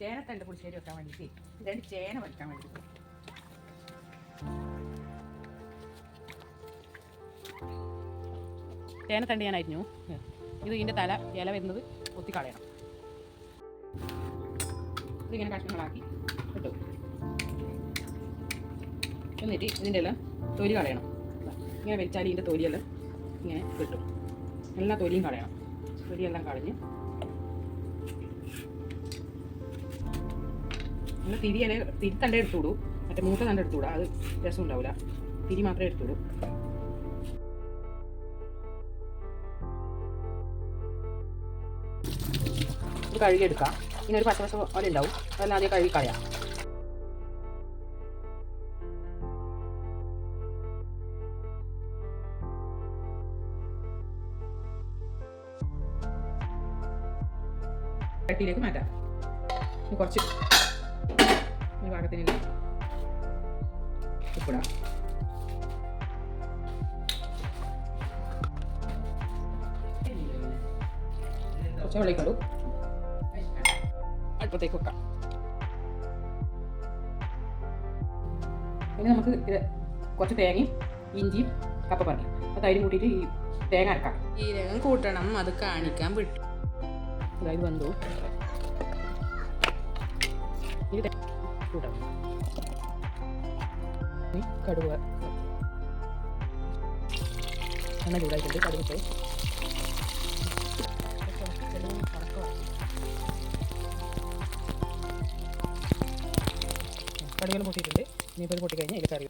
ചേനത്തണ്ട് പുളിശ്ശേരി വെക്കാൻ വേണ്ടിയിട്ട് രണ്ട് ചേന വലിക്കാൻ വേണ്ടിയിട്ട്. ചേനത്തണ്ട് ഞാൻ അരിഞ്ഞു. ഇത് ഇതിന്റെ തല ഇല വരുന്നത് ഒത്തി കളയണം ഇതിങ്ങനെ കഷ്ണങ്ങളാക്കി കിട്ടും എന്നിട്ട് ഇതിന്റെ എല്ലാം തൊലി കളയണം. ഇങ്ങനെ വെച്ചാൽ ഇതിന്റെ തൊലിയെല്ലാം ഇങ്ങനെ കിട്ടും. എല്ലാ തൊലിയും കളയണം. തൊലിയെല്ലാം കളഞ്ഞ് നമ്മൾ തിരി തന്നെ തിരി തണ്ട എടുത്തുവിടൂ മറ്റേ മൂത്ത തണ്ട എടുത്തുവിടാം അത് രസം ഉണ്ടാവില്ല തിരി മാത്രമേ എടുത്തുവിടൂ കഴുകി കഴുകിയെടുക്കാം ഇങ്ങനെ ഒരു പച്ച പച്ച പോലെ ഉണ്ടാവും. അതെല്ലാം ആദ്യം കഴുകി കളയാം. ചട്ടിയിലേക്ക് മാറ്റാം. കുറച്ച് ഈ പാകത്തിന് ഉപ്പിടാം. കുറച്ച് വെള്ളിക്കടു അടുപ്പത്തേക്ക് വെക്കാം. പിന്നെ നമുക്ക് ഇത് കുറച്ച് തേങ്ങയും ഇഞ്ചിയും കപ്പ പറഞ്ഞു അപ്പോൾ തൈരും കൂട്ടിയിട്ട് ഈ തേങ്ങ അരക്കാം. ജീരകം കൂട്ടണം അത് കാണിക്കാൻ വിട്ടു. അതായത് വന്നു. ഇത് ഇനി കടുവ എണ്ണ ചൂടായിട്ടുണ്ട് കടുവിട്ട് കടുവെല്ലാം പൊട്ടിയിട്ടുണ്ട് ഇനിയിപ്പോൾ ഇത് പൊട്ടിക്കഴിഞ്ഞാൽ ഇതിൽ കറി